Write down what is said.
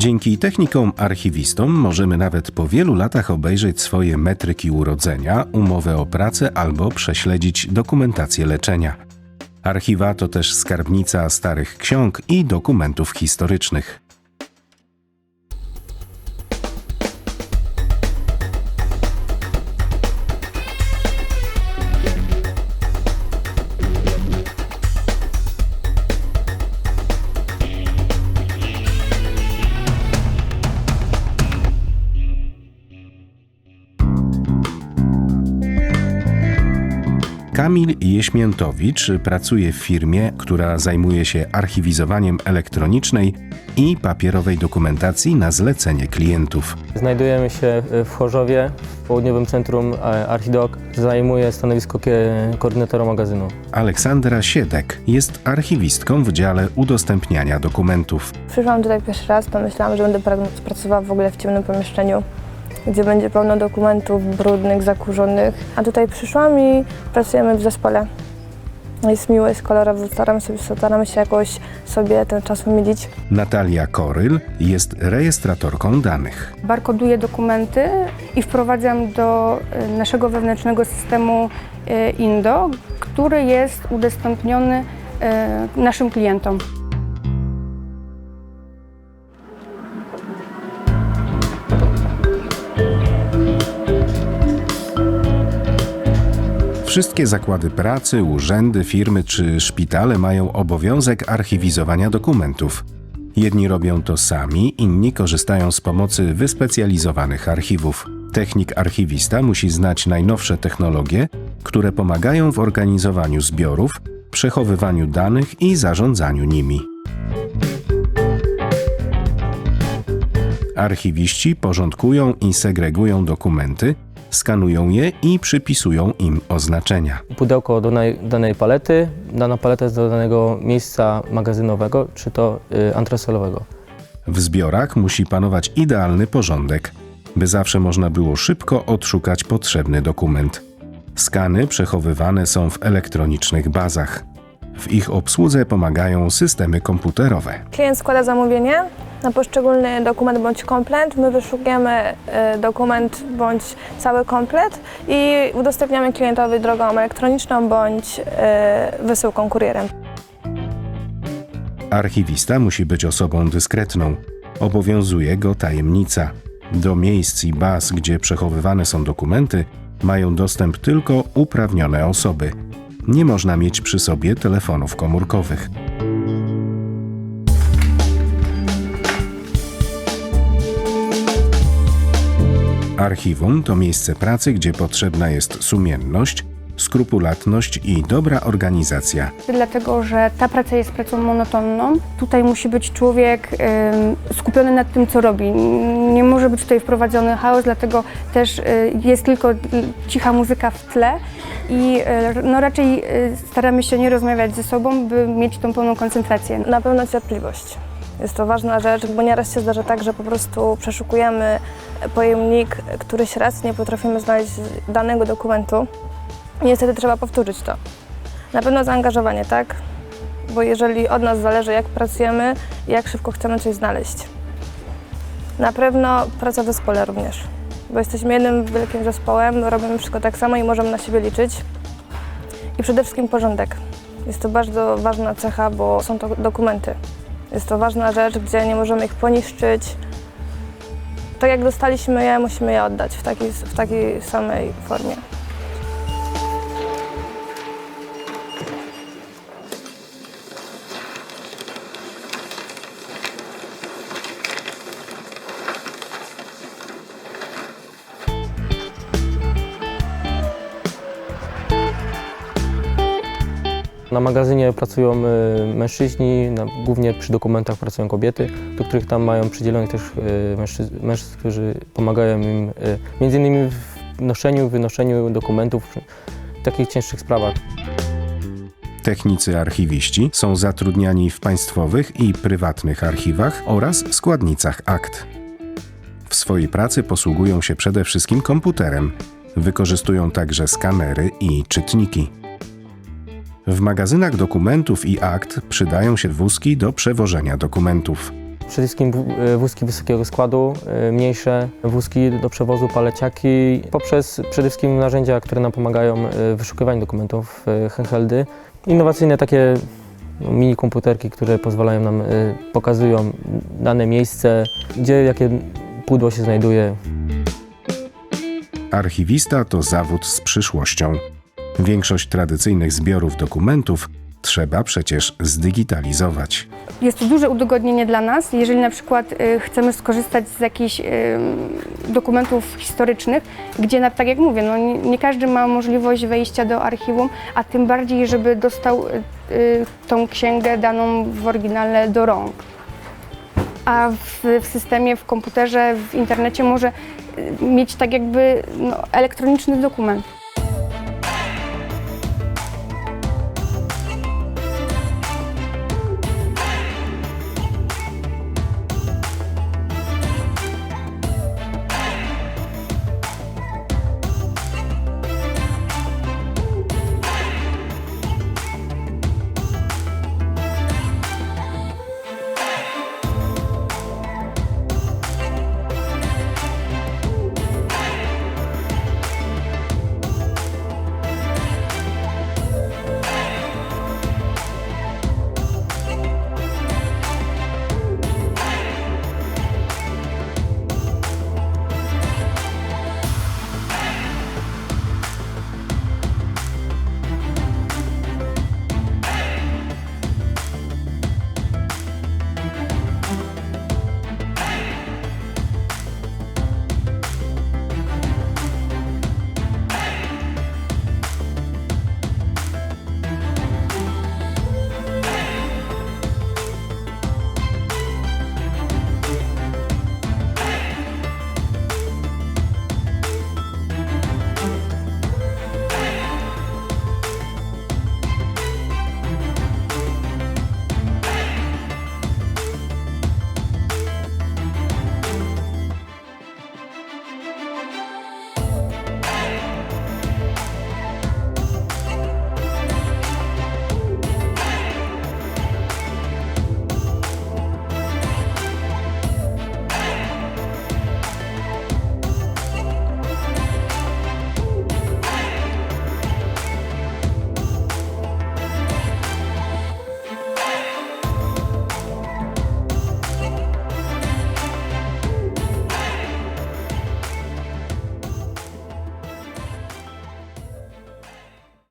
Dzięki technikom archiwistom możemy nawet po wielu latach obejrzeć swoje metryki urodzenia, umowę o pracę albo prześledzić dokumentację leczenia. Archiwa to też skarbnica starych ksiąg i dokumentów historycznych. Kamil Jeśmiętowicz pracuje w firmie, która zajmuje się archiwizowaniem elektronicznej i papierowej dokumentacji na zlecenie klientów. Znajdujemy się w Chorzowie, w Południowym Centrum e, Archidok. Zajmuję stanowisko koordynatora magazynu. Aleksandra Siedek jest archiwistką w dziale udostępniania dokumentów. Przyszłam tutaj pierwszy raz, to myślałam, że będę pra- pracowała w ogóle w ciemnym pomieszczeniu, gdzie będzie pełno dokumentów brudnych, zakurzonych. A tutaj przyszłam i pracujemy w zespole. Jest miło, jest kolorowo, staramy, sobie, staramy się jakoś sobie ten czas umilić. Natalia Koryl jest rejestratorką danych. barkoduję dokumenty i wprowadzam do e, naszego wewnętrznego systemu e, INDO, który jest udostępniony e, naszym klientom. Wszystkie zakłady pracy, urzędy, firmy czy szpitale mają obowiązek archiwizowania dokumentów. Jedni robią to sami, inni korzystają z pomocy wyspecjalizowanych archiwów. Technik archiwista musi znać najnowsze technologie, które pomagają w organizowaniu zbiorów, przechowywaniu danych i zarządzaniu nimi. Archiwiści porządkują i segregują dokumenty, skanują je i przypisują im oznaczenia. Pudełko do danej, danej palety, dana paleta jest do danego miejsca magazynowego, czy to y, antresolowego. W zbiorach musi panować idealny porządek, by zawsze można było szybko odszukać potrzebny dokument. Skany przechowywane są w elektronicznych bazach. W ich obsłudze pomagają systemy komputerowe. Klient składa zamówienie na poszczególny dokument bądź komplet. My wyszukujemy e, dokument bądź cały komplet i udostępniamy klientowi drogą elektroniczną bądź e, wysyłką kurierem. Archiwista musi być osobą dyskretną. Obowiązuje go tajemnica. Do miejsc i baz, gdzie przechowywane są dokumenty, mają dostęp tylko uprawnione osoby. Nie można mieć przy sobie telefonów komórkowych. Archiwum to miejsce pracy, gdzie potrzebna jest sumienność, skrupulatność i dobra organizacja. Dlatego, że ta praca jest pracą monotonną. Tutaj musi być człowiek em, skupiony nad tym, co robi. Nie może być tutaj wprowadzony chaos, dlatego też y, jest tylko y, cicha muzyka w tle i y, no, raczej y, staramy się nie rozmawiać ze sobą, by mieć tą pełną koncentrację. Na pewno cierpliwość. Jest to ważna rzecz, bo nieraz się zdarza tak, że po prostu przeszukujemy pojemnik któryś raz, nie potrafimy znaleźć danego dokumentu. Niestety trzeba powtórzyć to. Na pewno zaangażowanie, tak? Bo jeżeli od nas zależy, jak pracujemy jak szybko chcemy coś znaleźć. Na pewno praca w zespole również, bo jesteśmy jednym wielkim zespołem, robimy wszystko tak samo i możemy na siebie liczyć. I przede wszystkim porządek. Jest to bardzo ważna cecha, bo są to dokumenty. Jest to ważna rzecz, gdzie nie możemy ich poniszczyć. Tak jak dostaliśmy je, musimy je oddać w takiej, w takiej samej formie. Na magazynie pracują y, mężczyźni, na, głównie przy dokumentach pracują kobiety, do których tam mają przydzielonych też y, mężczyzn, mężczyzn którzy pomagają im y, między innymi w noszeniu, wynoszeniu dokumentów, w takich cięższych sprawach. Technicy archiwiści są zatrudniani w państwowych i prywatnych archiwach oraz składnicach akt. W swojej pracy posługują się przede wszystkim komputerem. Wykorzystują także skanery i czytniki. W magazynach dokumentów i akt przydają się wózki do przewożenia dokumentów. przede wszystkim e, wózki wysokiego składu, e, mniejsze wózki do przewozu, paleciaki, poprzez przede wszystkim narzędzia, które nam pomagają e, w wyszukiwaniu dokumentów, handheldy. Innowacyjne takie no, mini komputerki, które pozwalają nam, pokazują dane miejsce, gdzie jakie pudło się znajduje, Archiwista to zawód z przyszłością. Większość tradycyjnych zbiorów dokumentów trzeba przecież zdigitalizować. Jest to duże udogodnienie dla nas, jeżeli na przykład y, chcemy skorzystać z jakichś y, dokumentów historycznych, gdzie, na, tak jak mówię, no, nie, nie każdy ma możliwość wejścia do archiwum, a tym bardziej, żeby dostał y, y, tą księgę daną w oryginale do rąk. A w, w systemie, w komputerze, w internecie może y, mieć tak jakby no, elektroniczny dokument.